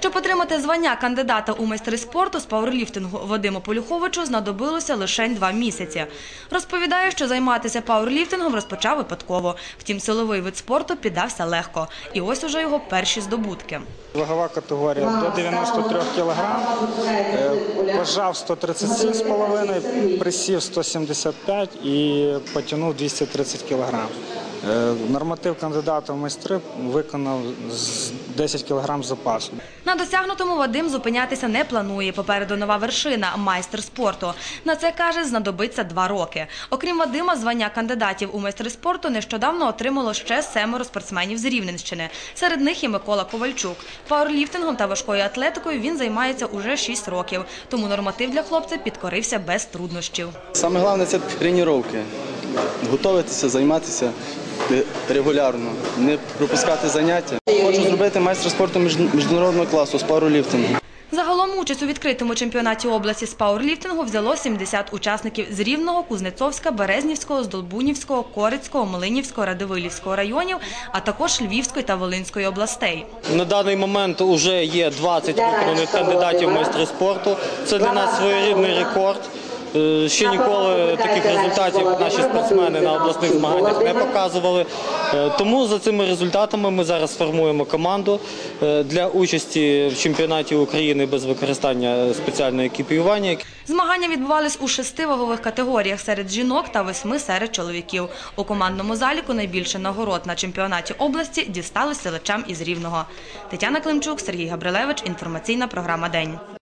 Щоб отримати звання кандидата у майстри спорту з пауерліфтингу Вадиму Полюховичу знадобилося лише два місяці. Розповідає, що займатися пауерліфтингом розпочав випадково. Втім, силовий вид спорту піддався легко. І ось уже його перші здобутки. Вагова категорія до 93 кг, пожав 137,5, присів 175 і потягнув 230 кг. Норматив кандидата в майстри виконав з 10 кг запасу. На досягнутому Вадим зупинятися не планує. Попереду нова вершина майстер спорту. На це каже, знадобиться два роки. Окрім Вадима, звання кандидатів у майстри спорту нещодавно отримало ще семеро спортсменів з Рівненщини. Серед них і Микола Ковальчук. Пауерліфтингом та важкою атлетикою він займається уже 6 років. Тому норматив для хлопця підкорився без труднощів. Саме головне це тренування. Готуватися, займатися е, регулярно, не пропускати заняття. Хочу зробити майстра спорту міжнародного класу з пауерліфтингу. Загалом участь у відкритому чемпіонаті області з пауерліфтингу взяло 70 учасників з Рівного, Кузнецовська, Березнівського, Здолбунівського, Корицького, Млинівського, Радивилівського районів, а також Львівської та Волинської областей. На даний момент вже є 20 виконаних кандидатів в майстри спорту. Це для нас своєрідний рекорд. Е, Ще ніколи таких результатів наші спортсмени на обласних змаганнях не показували. Е, Тому за цими результатами ми зараз формуємо команду е, для участі в чемпіонаті України без використання спеціального екіпіювання. Змагання відбувались у шести вагових категоріях серед жінок та восьми серед чоловіків. У командному заліку найбільше нагород на чемпіонаті області дісталось селичам із Рівного. Тетяна Климчук, Сергій Габрилевич. Інформаційна програма День.